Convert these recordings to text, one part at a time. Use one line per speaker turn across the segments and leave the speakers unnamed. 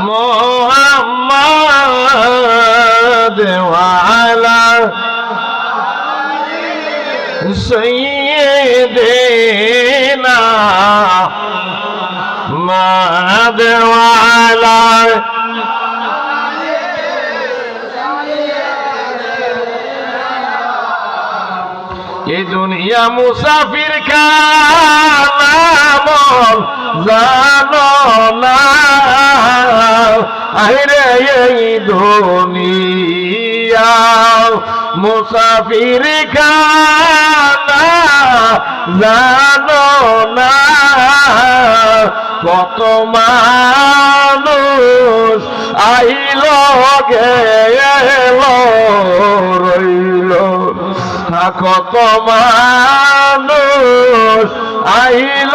মোহাম্মদ ওয়ালা সৈয়দেনা মাদ ওয়ালা এ দুনিয়া মুসাফির খানামল আরে এই দুনিয়া মুসাফির খানা জানো না কত মানুষ আইল, গেল, রইল। কত মানুষ আইল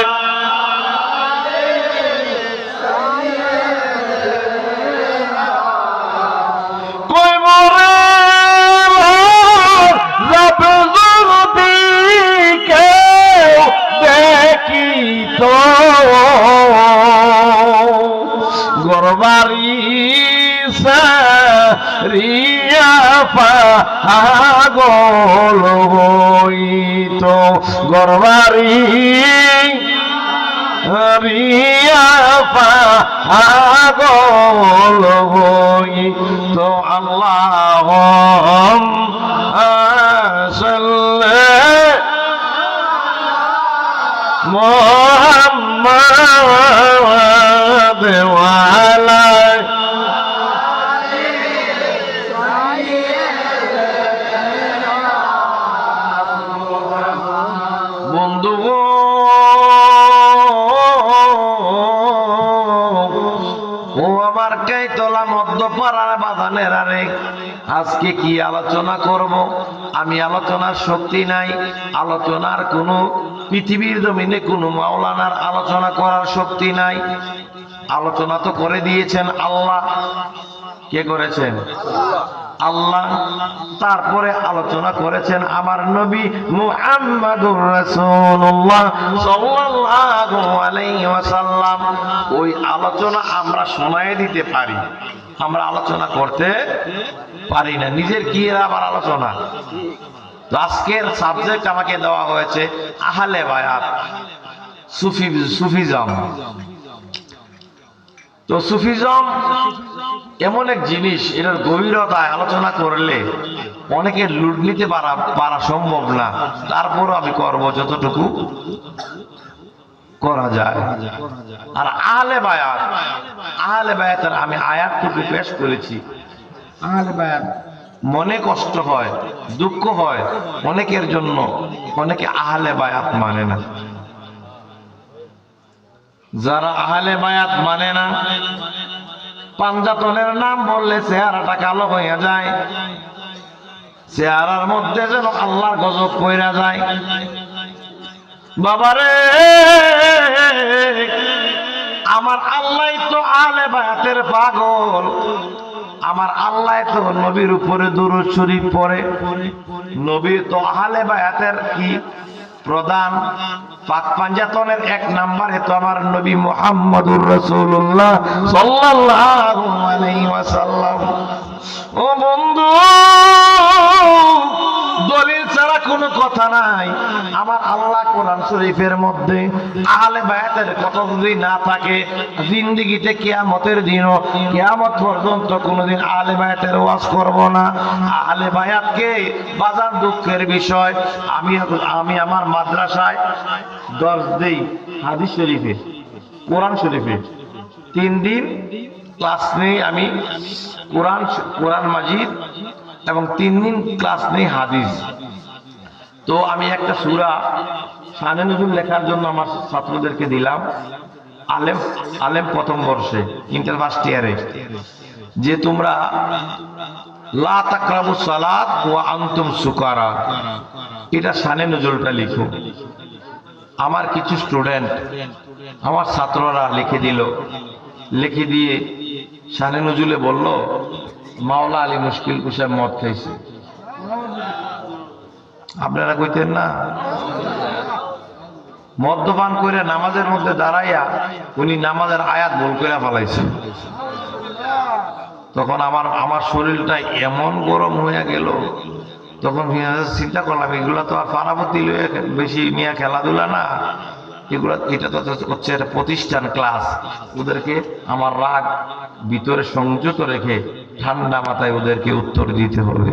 পাগল হইত গরবারি রিয়া পাগল হইত ও তোলা মধ্যপাড়ার বাদানের আরে আজকে কি আলোচনা করব? আমি আলোচনার শক্তি নাই, আলোচনার কোনো পৃথিবীর জমিনে কোনো মাওলানার আলোচনা করার শক্তি নাই। আলোচনা তো করে দিয়েছেন আল্লাহ। কে করেছেন? আল্লাহ তারপরে আলোচনা করেছেন আমার নবী মুহাম্মাদুর রাসূলুল্লাহ সাল্লাল্লাহু আলাইহি ওয়াসাল্লাম। ওই আলোচনা আমরা শোনায় দিতে পারি। আমরা আলোচনা করতে পারি না। নিজের কি আবার আলোচনা? আজকের সাবজেক্ট আমাকে দেওয়া হয়েছে আহলে বায়াত, সুফি সুফিজম। তো সুফিজম এমন এক জিনিস, এটার গভীরতায় আলোচনা করলে অনেকে লুট নিতে পারা পারা সম্ভব না। তারপরও আমি করব যতটুকু করা যায়। আর আহলে বায়াত, আহলে বায়াতের আমি আয়াতটুকু পেশ করেছি। আহলে বায়াত মনে কষ্ট হয়, দুঃখ হয়, অনেকের জন্য অনেকে আহলে বায়াত মানে না। যারা আহলে বায়াত মানে না, পাঞ্জাতনের নাম বললে চেহারাটা কালো হইয়া যায়। চেহারার মধ্যে যেন আল্লাহর গজব কইরা যায়। বাবারে, আমার আল্লাহ তো আলে বায়াতের পাগল। আমার আল্লাহ তো নবীর উপরে দুরুদ শরীফ পড়ে। নবী তো আহলে বায়াতের কি প্রধান পাক পাঞ্জাতনের এক নাম্বারে তো আমার নবী মোহাম্মদুর রসুল্লাহ সাল্লাহ ও বন্ধু কোনো কথা নাই। আমার আল্লাহ কোরআন শরীফের মধ্যে আহলে বায়াতের কথা যদি না থাকে, জিন্দিগিতে কিয়ামতের দিনও কেয়ামত পর্যন্ত কোনোদিন আহলে বায়াতের ওয়াজ করব না। আহলে বায়াতকে বাজার দুঃখের বিষয়। আমি আমি আমার মাদ্রাসায় দর্শ দেই হাদিস শরীফে, কোরআন শরীফে। তিন দিন, ক্লাস নেই আমি কোরআন কোরআন মাজিদ এবং তিন দিন ক্লাস নেই হাদিস। তো আমি একটা সুরা সানে নজরুল লেখার জন্য আমার ছাত্রদেরকে দিলাম। আলেম আলেম প্রথম বর্ষে, ইন্টার ফার্স্ট ইয়ারে। যে তোমরা, লা তাকরাবু সালাত এটা নজরুলটা লিখো। আমার কিছু স্টুডেন্ট, আমার ছাত্ররা লিখে দিল। লিখে দিয়ে বলল, মাওলা আলী মুশকিল কুসায় মদ খাইছে। আপনারা কইতেন না? মদ্যপান করে নামাজের মধ্যে দাঁড়াইয়া উনি নামাজের আয়াত ভুল করে ফেলাইছে। তখন আমার আমার শরীরটা এমন গরম হইয়া গেল। তখন চিন্তা করলাম, এগুলো তো আর পারাপতি লইয়া বেশি নিয়ে খেলাধুলা না। এগুলো, এটা তো হচ্ছে একটা প্রতিষ্ঠান, ক্লাস। ওদেরকে আমার রাগ ভিতরে সংযত রেখে ঠান্ডা মাথায় ওদেরকে উত্তর দিতে হবে।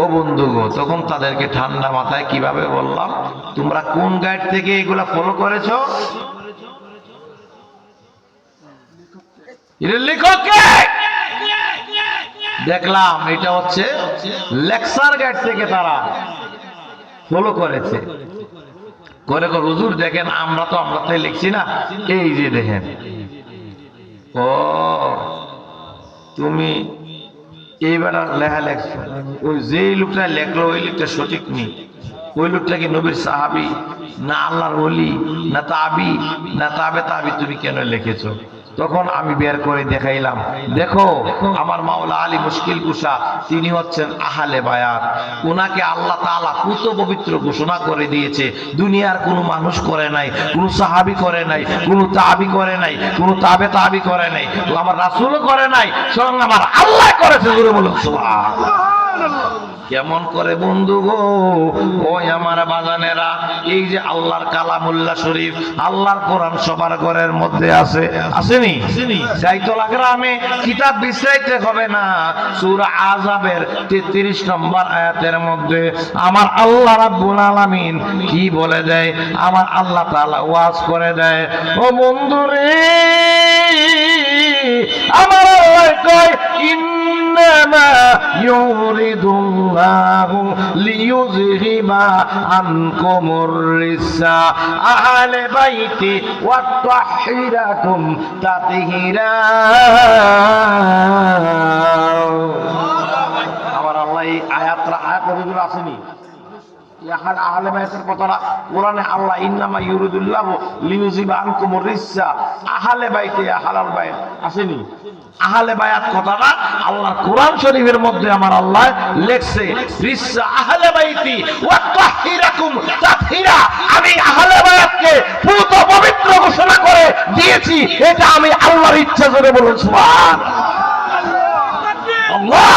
ও বন্ধুগো তখন তাদেরকে ঠান্ডা মাথায় কীভাবে বললাম? তোমরা কোন গাইড থেকে এগুলা ফলো করেছ? দেখলাম, এটা হচ্ছে লেকচার গাইড থেকে তারা ফলো করেছে। করে করে হুজুর দেখেন, আমরা তো, আমরা তাই লিখছি না। এই যে দেখেন। ও, তুমি এইবার লেখা লেখছো ওই যে লোকটা লেখলো, ওই লোকটা সঠিক নেই ওই লোকটা কি নবীর সাহাবি? না আল্লাহর অলি না তাবি, না তাবে তাবি তুমি কেন লিখেছো? তখন আমি বের করে দেখাইলাম, দেখো, আমার মাওলা আলী মুশকিল কুসা তিনি হচ্ছেন আহালে বায়াত। ওনাকে আল্লাহ তাআলা পুত পবিত্র ঘোষণা করে দিয়েছে। দুনিয়ার কোনো মানুষ করে নাই, কোনো সাহাবি করে নাই, কোনো তাবি করে নাই, কোনো তাবে তাবি করে নাই তো আমার রাসূলও করে নাই, স্বয়ং আমার আল্লাহ করেছে বলুন, সুবহানাল্লাহ। কেমন করে বন্ধু গো? ওই আমার বাজানেরা এই যে আল্লাহর কালামুল্লাহ শরীফ আল্লাহর কোরআন সবার ঘরের মধ্যে আছে। আসেনি? গ্রামে কিতাব হবে না। সূরা আযাবের 33 নম্বর আয়াতের মধ্যে আমার আল্লাহ রাব্বুল আলামিন কি বলে দেয়? আমার আল্লাহ তাআলা ওয়াজ করে দেয় ও বন্ধু রে আমার আল্লাহ কয় ইন্নামা ইউরিদুল্লাহু লিইয়ুযহিবা আনকুমুর রিসা আহলে বাইতি ওয়া তাহহিরাকুম তাতহীরা আমার আল্লাহ এই আয়াতটা আয়াত নবীগুলো আসেনি। আহলে বাইতের কথাটা কোরআনে আল্লাহ ইন্নামা ইউরিদুল্লাহ লিউজিবা আনকুম রিসা আহলে বাইতে হালাল আসেনি? আহলে বায়াত কথাটা আল্লাহ কোরআন শরীফের মধ্যে আমার আল্লাহ লেখছে রিসা আহলে বাইতি ওয়া তাহহিরাকুম তাতহীরা আমি আহলে বায়াতকে পুত পবিত্র ঘোষণা করে দিয়েছি, এটা আমি আল্লাহর ইচ্ছা করে বলুন সুবহান আল্লাহ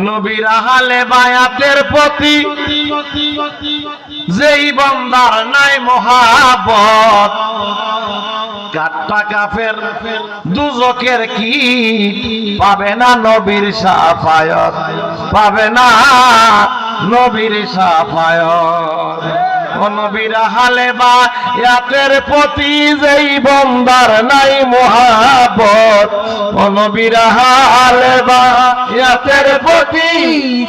নবীর আহালে বায়াতের প্রতি যেই বন্দার নাই মহাবত কাট্টা কাফের দুজকের কি পাবে না নবীর সাফায়ত, পাবে না নবীর সাফায়ত? হালে বা ইয়াতের প্রতি যেই বন্দার নাই মহাবত ও নবীর হালে বা ইয়াতের প্রতি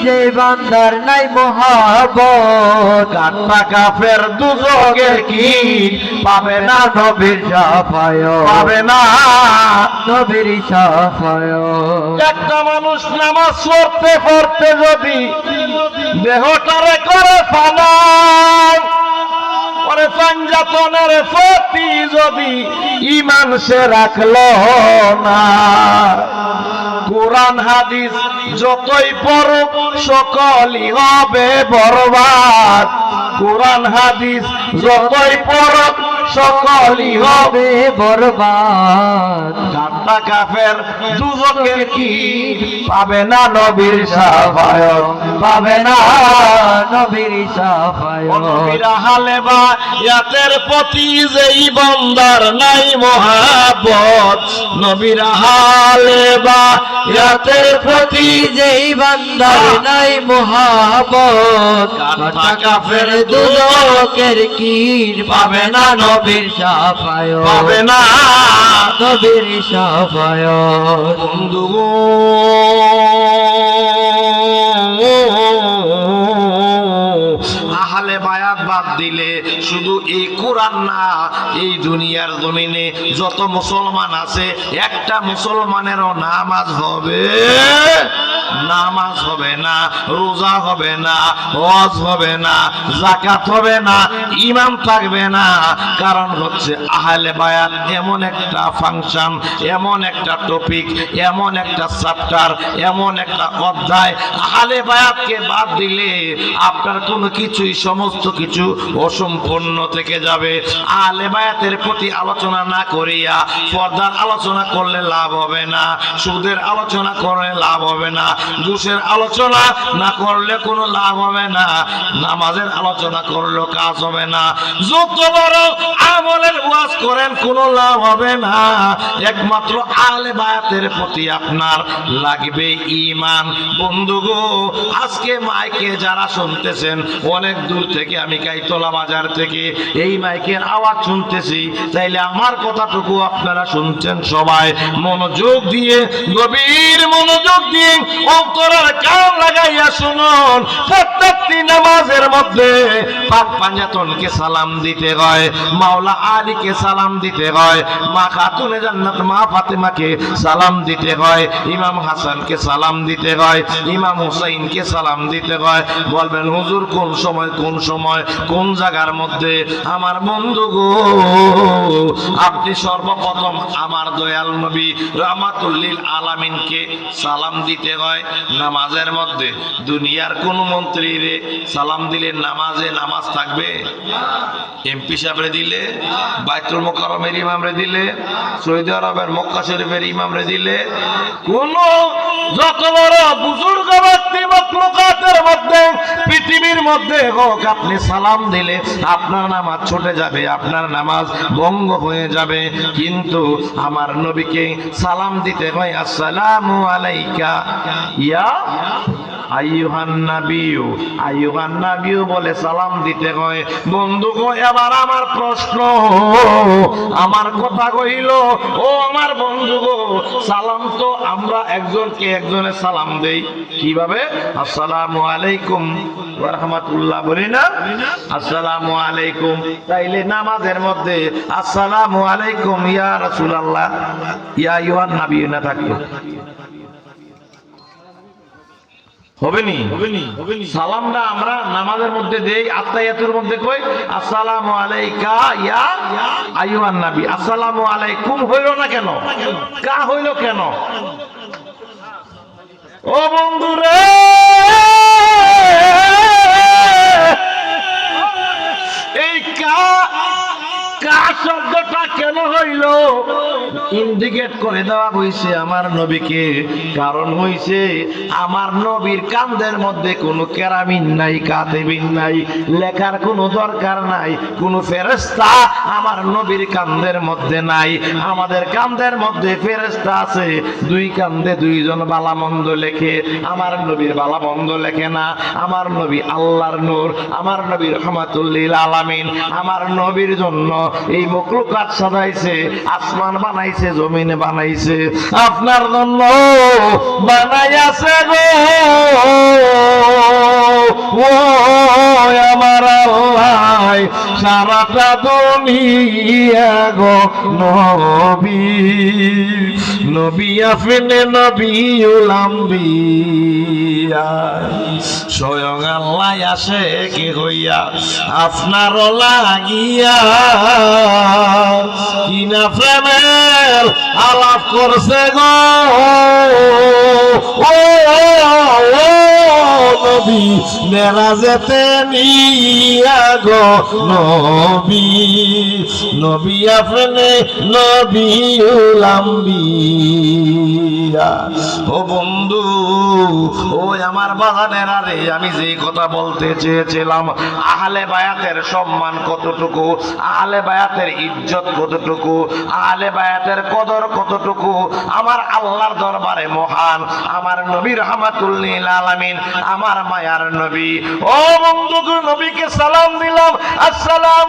যে বান্দার নাই মহাবত
কান্না কাফের দুজকের কি পাবে না
নবীর সাফায়
পাবে না
নবীর সাফায়
একটা মানুষ নামাজ পড়তে পড়তে যদি দেহটারে করে ফালান পরে যাপনের প্রতি যদি ইমান সে রাখল না। কোরআন, হাদিস যতই পড়ুক, সকলই হবে বরবাদ। কোরআন, হাদিস যতই পড়ুক সকলই হবে
বরবাদ।
কান্না কাফের দুজকের কি পাবে না নবীর সাফায়ত পাবে না
নবীর সাফায়
নবীর হালে বা ইয়াতের প্রতি যেই বন্দার নাই মহাবত নবীর হালে বা ইয়াতের প্রতি
যেই বান্দার নাই মহাবত
কান্না কাফের
দুলোকের কীর পাবে না নবীর সাফায়
পাবে না।
নবীর সাফায়
বন্ধু। আহলে বায়াত বাদ দিলে শুধু এই কোরআন না, এই দুনিয়ার জমিনে যত মুসলমান আছে, একটা মুসলমানেরও নামাজ হবে। নামাজ হবে না, রোজা হবে না, হজ হবে না জাকাত হবে না, ইমাম থাকবে না। কারণ হচ্ছে আহলে বায়াত এমন একটা ফাংশন, এমন একটা টপিক, এমন একটা চ্যাপ্টার, এমন একটা অধ্যায়। আহলে বায়াতকে বাদ দিলে আপনার কোনো কিছুই, সমস্ত কিছু অসম্পূর্ণ থেকে যাবে। আহলে বায়াতের প্রতি আলোচনা না করিয়া পর্দার আলোচনা করলে লাভ হবে না, সুদের আলোচনা করলে লাভ হবে না, ঘুষের আলোচনা না করলে কোনো লাভ হবে না, নামাজের আলোচনা করলেও কাজ হবে না। যত বড় আমলের ওয়াজ করেন, কোনো লাভ হবে না। একমাত্র আলে বায়াতের প্রতি আপনার লাগবে ইমান বন্ধু গো, আজকে মাইকে যারা শুনতেছেন, অনেক দূর থেকে আমি কাইতলা বাজার থেকে এই মাইকের আওয়াজ শুনতেছি, তাইলে আমার কথাটুকু আপনারা শুনছেন সবাই। মনোযোগ দিয়ে, গভীর মনোযোগ দিয়ে অন্তরের কান লাগাইয়া শুনুন। প্রত্যেকটি নামাজের মধ্যে পাক পাঞ্জাতনকে সালাম দিতে হয়, মাওলা আলীকে সালাম দিতে হয়, মা খাতুনে জান্নাত, মা ফাতেমাকে সালাম দিতে হয়, ইমাম হাসানকে সালাম দিতে হয়, ইমাম হুসাইনকে সালাম দিতে হয়। বলবেন, হুজুর, কোন সময় কোন সময়, কোন জায়গার মধ্যে আমার বন্ধু গো? আপনি সর্বপ্রথম আমার দয়াল নবী রামাতুল্লিল আলামিনকে সালাম দিতে হয় নামাজের মধ্যে। দুনিয়ার কোন মন্ত্রী রে সালাম দিলে নামাজে নামাজ থাকবে? এমপি সাহেবরে দিলে, বাইতুল মোকারমের ইমামরে দিলে, সৌদি আরবের মক্কা শরীফের ইমামরে দিলে, কোন যত বড় বুজুর্গ ব্যক্তি মকলুকাতের মধ্যে, পৃথিবীর মধ্যে হোক, আপনি সালাম দিলে আপনার নামাজ ছুটে যাবে, আপনার নামাজ ভঙ্গ হয়ে যাবে। কিন্তু আমার নবীকে সালাম দিতে হয়, আসসালামু আলাইকা। ইয়া আইয়ুহান নাবিয়ু আইয়ুহান নাবিয়ু বলে সালাম দিতে হয় বন্ধু গো, এবার আমার প্রশ্ন। আমার কথা কইল ও আমার বন্ধু গো, সালাম তো আমরা একজনকে একজনে সালাম দেই। কীভাবে? আসসালামু আলাইকুম রাহমাতুল্লাহ বলি না? আসসালামু আলাইকুম। তাইলে নামাজের মধ্যে, আসসালামু আলাইকুম ইয়া রাসূলুল্লাহ। ইয়া আইয়ুহান নাবিয়ু না থাকতো। হবে সালামটা আমরা নামাজের মধ্যে দেই আত্মায়াতুর মধ্যে কই? আসসালামু আলাইকা ইয়া আইয়ুহান নবী। আসসালামু আলাইকুম হইল না কেন? কা হইল কেন? ও বন্ধু রে ইন্ডিকেট করে দেওয়া হয়েছে আমার নবীকে। কারণ হইছে, আমার নবীর কান্দের মধ্যে কোনো কেরামিন নাই, কাতেবিন নাই, লেখার কোনো দরকার নাই, কোনো ফেরেস্তা আমার নবীর কান্দের মধ্যে নাই। আমাদের কান্দের মধ্যে ফেরেস্তা আছে, দুই কান্দে দুইজন বালামন্দ লেখে, আমার নবীর বালামন্দ লেখে না। আমার নবী আল্লাহর নূর, আমার নবী রহমাতুল্লিল আলামিন। আমার নবীর জন্য এই মকলুকাত সাজাইছে, আসমান বানাইছে জমিন বানাইছে আপনার জন্য বানাইয়াছে গো। ও আমার আল্লাহ সারাটা দুনিয়া গো নবী। নবী স্বয়ং আল্লাহ আসে কি হইয়া? আপনার লাগিয়া প্রেমের আলাপ করছে গো। ও নবী নবী। নবী আপনি নবী ও বন্ধু ওই আমার বাগানের আরে আমি যে কথা বলতে চেয়েছিলাম, আহলে বায়াতের সম্মান কতটুকু, আহলে বায়াতের ইজ্জত কতটুকু, আহলে বায়াতের কদর কতটুকু, আমার আল্লাহর দরবারে মহান, আমার নবীর নবী রহমাতুল্লিল আলামিন, আমার মায়ার নবী। ও বন্ধু নবীকে সালাম দিলাম। আসসালাম